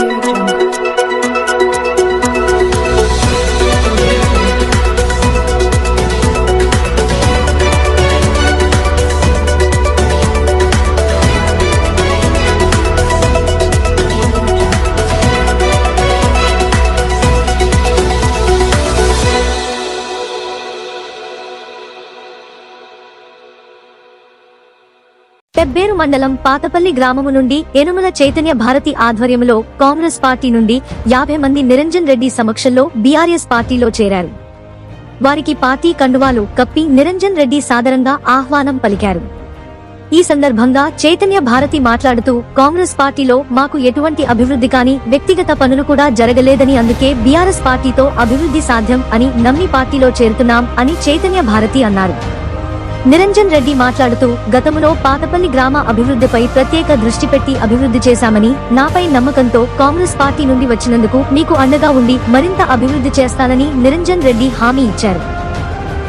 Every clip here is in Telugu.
out. పెబ్బేరు మండలం పాతపల్లి గ్రామము నుండి ఎనుమల చైతన్య భారతి ఆధ్వర్యంలో కాంగ్రెస్ పార్టీ నుండి యాభై మంది నిరంజన్ రెడ్డి సమక్షంలో బీఆర్ఎస్ పార్టీలో చేరారు. వారికి పార్టీ కండువాలు కప్పి నిరంజన్ రెడ్డి సాదరంగా ఆహ్వానం పలికారు. ఈ సందర్భంగా చైతన్య భారతి మాట్లాడుతూ కాంగ్రెస్ పార్టీలో మాకు ఎటువంటి అభివృద్ధి కానీ వ్యక్తిగత పనులు కూడా జరగలేదని అందుకే బీఆర్ఎస్ పార్టీతో అభివృద్ధి సాధ్యం అని నమ్మి పార్టీలో చేరుతున్నాం అని చైతన్య భారతి అన్నారు. నిరంజన్ రెడ్డి మాట్లాడుతూ గతంలో పాతపల్లి గ్రామ అభివృద్ధిపై ప్రత్యేక దృష్టి పెట్టి అభివృద్ధి చేశామని నాపై నమ్మకంతో కాంగ్రెస్ పార్టీ నుండి వచ్చినందుకు మీకు అండగా ఉండి మరింత అభివృద్ధి చేస్తానని నిరంజన్ రెడ్డి హామీ ఇచ్చారు.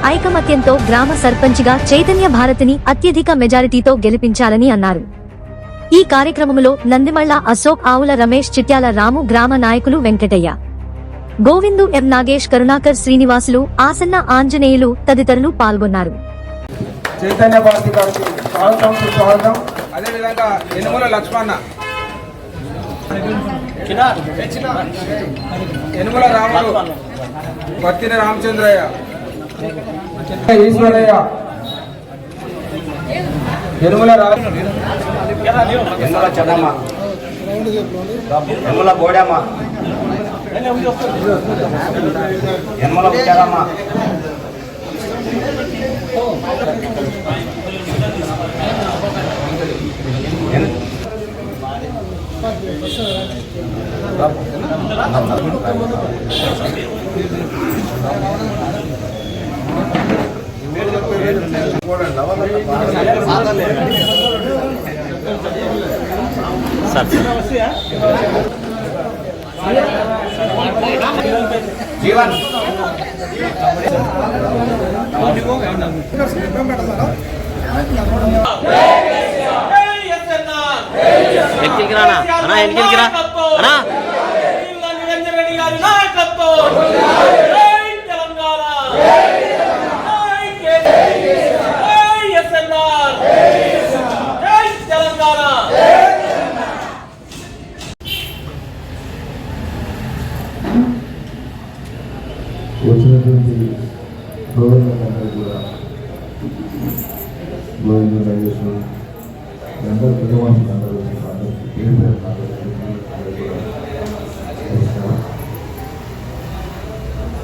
ఐకమత్యంతో గ్రామ సర్పంచ్గా చైతన్య భారతిని అత్యధిక మెజారిటీతో గెలిపించాలని అన్నారు. ఈ కార్యక్రమంలో నందిమళ్ళ అశోక్ ఆవుల రమేష్ చిట్యాల రాము గ్రామ నాయకులు వెంకటయ్య. గోవిందు ఎం నాగేష్ కరుణాకర్ శ్రీనివాసులు ఆసన్న ఆంజనేయులు తదితరులు పాల్గొన్నారు. చైతన్య భారతి గారికి స్వాగతం సుస్వాగతం. అదేవిధంగా యనుమల లక్ష్మణ. యనుమల రాముడు. పత్తిన రామచంద్రయ్య. ఈశ్వరయ్య? యనుమల రాము ఎన్నెల చెన్నమ్మ ఎమ్మల బోడమ్మ ఉచ్చారమ్మ జీవన్ ఎక్కిరికి రానా అన్నా ఎక్కిరికి రా అన్నా వచ్చినటువంటి గౌరవందరూ కూడా గోవింద నాగేశ్వరు అందరూ పెద్దవాళ్ళు అందరూ పేరు పేరు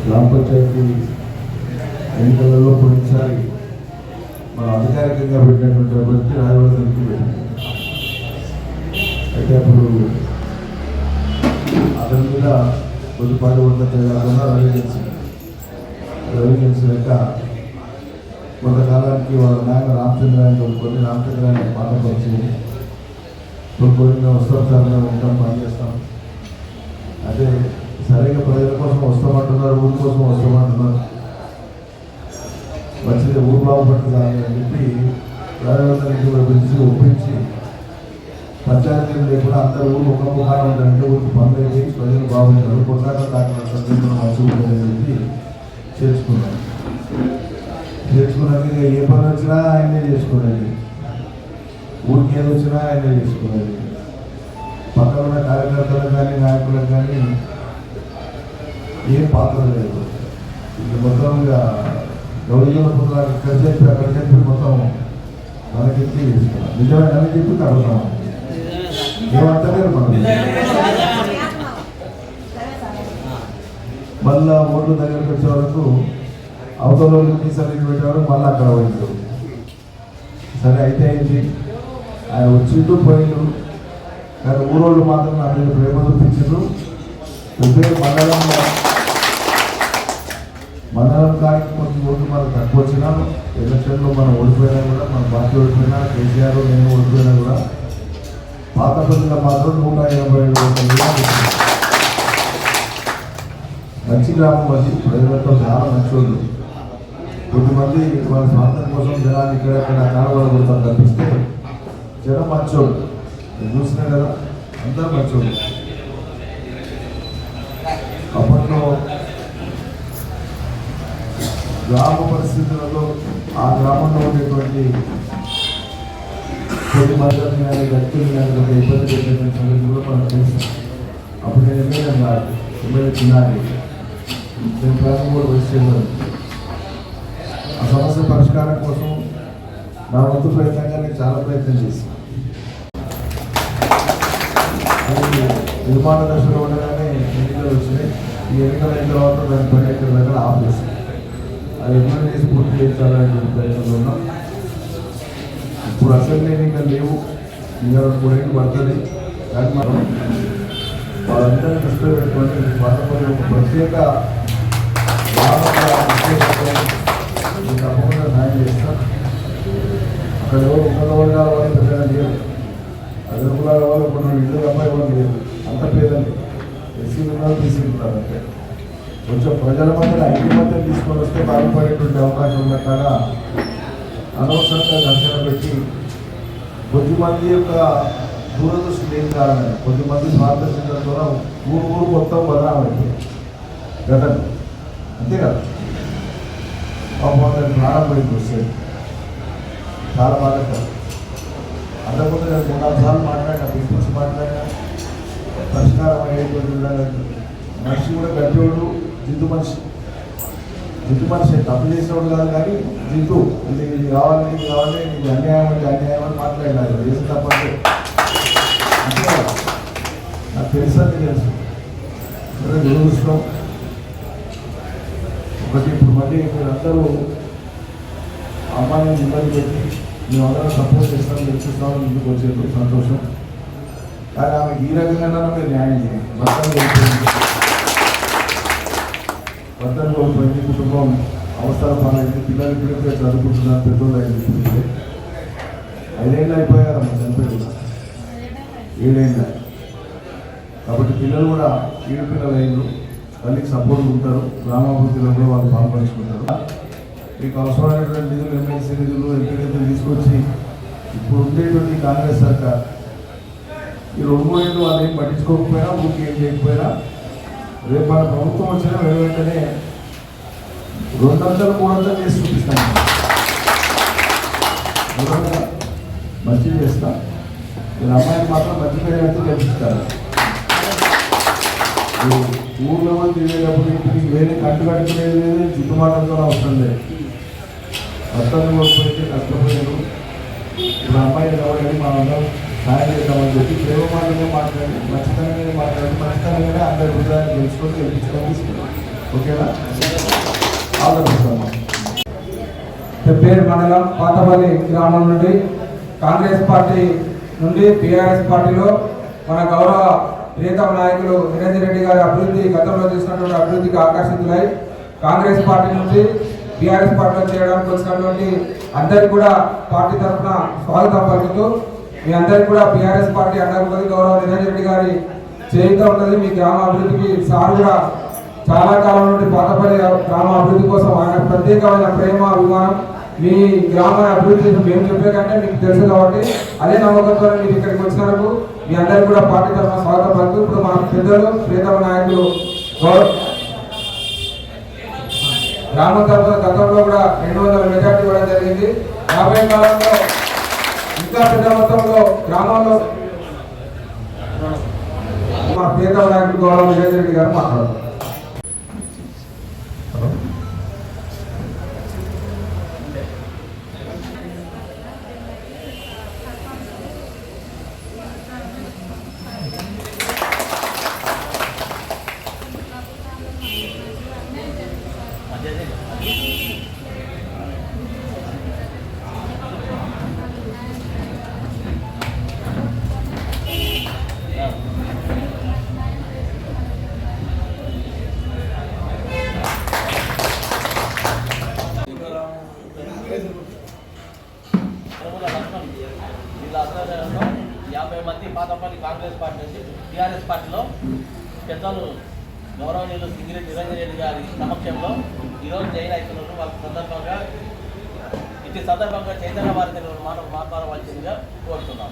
గ్రామ పంచాయతీ ఎన్నికలలో పోయినసారి మనం అధికారికంగా పెట్టినటువంటి అభ్యర్థి రాజవర్ధన్కి పెట్టింది అయితే అప్పుడు అతని మీద కొద్దిపాటి ఉన్నత తేడా రాజకీయ ప్రొవిజన్స్ రవి కొంతకాలానికి వాళ్ళ నాయన రామచంద్రాన్ని కొనుక్కొని రామచంద్రాన్ని బాధపరిచి ఇప్పుడు కొన్ని వస్తాం ఉంటాం పనిచేస్తాం. అదే సరిగ్గా ప్రజల కోసం వస్తామంటున్నారు ఊరి కోసం వస్తామంటున్నారు వచ్చింది ఊరు బాగుపడుతుందని చెప్పి ప్రజలందరికీ పిలిచి ఒప్పించి పంచాయతీలు లేకుండా అందరూ ఊరు ఒక ముఖాలు ఉంటారంటే ఊరికి పనులు అయితే ప్రజలు బాగుంటారు కొట్లాట దాకా మంచిగా ఉంటుందని చెప్పి చేర్చుకున్నాను చేర్చుకున్నాక ఇక ఏ పని వచ్చినా ఆయనే చేసుకునేది ఊరికి ఏది వచ్చినా ఆయనే చేసుకోవాలి పక్కన ఉన్న కార్యకర్తలకు కానీ నాయకులకు కానీ ఏం పాత్ర లేదు. ఇక మొత్తం ఇక గౌరీజన పుత్రాలు ఇక్కడ చెప్పి అక్కడ చెప్పి మొత్తం మనకి చేసుకున్నాం? నిజమైన చెప్పి కడుగుతాం ఏమంటలేరు మనం మళ్ళా ఓట్లు దగ్గరికి వచ్చే వరకు అవతల వాళ్ళకి సరిగ్గా పెట్టేవారు మళ్ళీ అక్కడ పోయిండు సరే అయితే అయింది ఆయన వచ్చిండు పోయిండు కానీ ఊరోళ్ళు మాత్రం నా మీద ప్రేమ చూపించారు ఉభయ మండలంలో మండలం కానీ కొంచెం ఓట్లు మనకు తక్కువ వచ్చినా ఎలక్షన్లో మనం ఓడిపోయినా కూడా మన పార్టీ ఓడిపోయినా కేసీఆర్ నేను ఓడిపోయినా కూడా పాత ప్రజల మాత్రం నూట ఎనభై ఏడు ఓట్ల మంచి గ్రామం అది ప్రజలతో చాలా మంచోళ్ళు కొద్దిమంది వాళ్ళ స్వార్థం కోసం జనాలు ఇక్కడెక్కడ కారవాళ్ళు కనిపిస్తే జనం మంచోళ్ళు. చూసినా కదా అందరూ మంచోళ్ళు. అప్పట్లో గ్రామ పరిస్థితులలో ఆ గ్రామంలో ఉండేటువంటి కొన్ని మద్దతులు కానీ వ్యక్తులు కానీ ఒక ఇబ్బంది పెట్టిన సంగతి కూడా మనం తెలుసు. అప్పుడు నేను ఎమ్మెల్యే కాదు ఎమ్మెల్యే చిన్నారి. నేను ప్రాంతం కూడా వచ్చేవాడు ఆ సమస్య పరిష్కారం కోసం నా వంతు ప్రయత్నంగా నేను చాలా ప్రయత్నం చేశాను. నిర్మాణ దశలో ఉండగానే ఎన్నికలు వచ్చినాయి. ఈ ఎన్నికలు అయిన తర్వాత దాని పని ఎక్కడ దగ్గర ఆఫ్ చేశాను. అది ఎన్నో చేసి పూర్తి చేయించాలని ప్రయత్నంలో ఉన్నాం. ఇప్పుడు అసెంబ్లీ ఎన్నికలు లేవు. ఇంకా రెండు మూడేళ్ళు పడుతుంది. కానీ మనం వాళ్ళందరినీ దృష్టిలో పెట్టుకోండి వాళ్ళపై ఒక ప్రత్యేక తప్పకుండా న్యాయం చేస్తాం అక్కడ ఎవరు ఉన్నత వర్గాల పెద్దగా లేరు అదే కులాల వాళ్ళు అమ్మాయి వాళ్ళు లేరు అంత పేదండి ఎస్సీ ఉన్నారు బీసీ ఉన్నారు అంటే కొంచెం ప్రజల మధ్య ఐక్యమత్యం తీసుకొని వస్తే బాగుపడేటువంటి అవకాశం ఉన్న కాడ అనవసరంగా ఘర్షణ పెట్టి కొద్దిమంది యొక్క దూరదృష్టి లేని కారణంగా కొద్దిమంది స్వార్థ చింతనతో ఊరు ఊరు మొత్తం బదనామైంది గతం అంతే కదా పాపం అతను ప్రాణం పోయింది వస్తే చాలా బాధపడ్డారు అంతకుముందు నేను మూడు నాలుగు సార్లు మాట్లాడినా పిలిపించి మాట్లాడినా పరిష్కారం అయ్యేటువంటి మనిషి కూడా గడ్డోడు జిద్దు మనిషి. జిద్దు మనిషి తప్పు చేసేవాడు కాదు కానీ జిద్దు ఇది ఇది కావాలి ఇది కావాలి ఇది అన్యాయం అంటే అన్యాయం అని మాట్లాడినారు చేసిన తప్పంటే. నాకు తెలుసు అని తెలుసు. సరే దురదృష్టం ఒకటి ఇప్పుడు మళ్ళీ మీరందరూ అమ్మాయిని ఇబ్బంది పెట్టి మేమందరం సపోర్ట్ చేస్తాం గెలిపిస్తామని ముందుకు వచ్చేది సంతోషం. కానీ ఆమె ఈ రకంగా మీరు న్యాయం చేయండి. భర్తలు వెళ్ళిపోయింది ప్రతి కోల్పోయింది. కుటుంబం అవసరం పాలైంది పిల్లలు ఇప్పుడే చదువుకుంటున్నారు. పెద్దోళ్ళు అయింది ఐదేళ్ళు అయిపోయారు అమ్మ. చనిపోయి కూడా. ఏడైందా కాబట్టి పిల్లలు కూడా ఏడు పిల్లలు అయ్యారు వాళ్ళకి సపోర్ట్ ఉంటారు. గ్రామాభివృద్ధిలో కూడా వాళ్ళు పాల్పంచుకుంటారు. మీకు అవసరమైనటువంటి నిధులు ఎమ్మెల్సీ నిధులు ఎంపీ నిధులు తీసుకొచ్చి ఇప్పుడు ఉండేటువంటి కాంగ్రెస్ సర్కార్ ఈ రెండు మూడేళ్ళు వాళ్ళు ఏం పట్టించుకోకపోయినా ఊరికి ఏం చేయకపోయినా రేపు మన ప్రభుత్వం వచ్చిన వెంటనే రెండంతలు వందలు చేసి చూపిస్తాం. మంచి చేస్తాం. వీళ్ళ అమ్మాయిని మాత్రం మంచి పేరు అయితే గెలిపిస్తారు. ఊర్లో వాళ్ళు తిరిగేటప్పుడు ఇంటికి వేరే కట్టు కట్టుకునేది లేదు చుట్టుమాటలతో అవసరం లేదు. భర్తను కోల్పోతే కష్టపోయారు ఇప్పుడు అమ్మాయిని కావాలని మా అందరం సాయం చేద్దామని చెప్పి ప్రేమ మాటలనే మాట్లాడి మంచితనంగానే మాట్లాడి మంచితనంగానే అందరి హృదయాన్ని తెలుసుకొని గెలిపించడం తీసుకున్నాం. ఓకేనా? ఆలోచిస్తాము పేరు మండలం పాతపల్లి గ్రామం నుండి కాంగ్రెస్ పార్టీ నుండి టీఆర్ఎస్ పార్టీలో మన గౌరవ ప్రియతమ నాయకులు నిరంజన్ రెడ్డి గారి అభివృద్ధి గతంలో చేసినటువంటి అభివృద్ధికి ఆకర్షితులై కాంగ్రెస్ పార్టీ నుండి బీఆర్ఎస్ పార్టీలో చేయడానికి వచ్చినటువంటి అందరికి కూడా పార్టీ తరఫున స్వాగతం పలుకుతూ మీ అందరికి కూడా బీఆర్ఎస్ పార్టీ అండగా గౌరవ నిరంజన్ రెడ్డి గారి చేయిత ఉంటుంది మీ గ్రామ అభివృద్ధికి సార్ కూడా చాలా కాలం నుండి పాతపల్లి గ్రామ అభివృద్ధి కోసం ఆయన ప్రత్యేకమైన ప్రేమ అభిమానం మీ గ్రామ అభివృద్ధి మేము చెప్పే కంటే మీకు తెలుసు కాబట్టి అదే నమ్మకంతో మీరు ఇక్కడికి వచ్చినందుకు మీ అందరికీ కూడా పార్టీ తరఫున స్వాగతం పలుకుతూ ఇప్పుడు మా పెద్దలు ప్రియతమ నాయకులు గౌరవ్ గ్రామం తరఫున గతంలో కూడా రెండు వందల మెజార్టీ ఇవ్వడం జరిగింది. రాబోయే కాలంలో ఇంకా పెద్ద మొత్తంలో గ్రామంలో మా ప్రియతమ నాయకులు గౌరవ విజయ్ రెడ్డి గారు మాట్లాడుతున్నారు తిరుమల లక్ష్మణ్ వీళ్ళ ఆధ్వర్యంలో యాభై మంది పాతపల్లి కాంగ్రెస్ పార్టీ నుంచి టీఆర్ఎస్ పార్టీలో పెద్దలు గౌరవనీయులు సింగిరెడ్డి నిరంజన్ రెడ్డి గారి సమక్షంలో ఈరోజు జైలు అవుతున్నారు వాళ్ళ సందర్భంగా ఇటు సందర్భంగా చైతన్య వారి మాటలు మాట్లాడవలసిందిగా కోరుతున్నాం.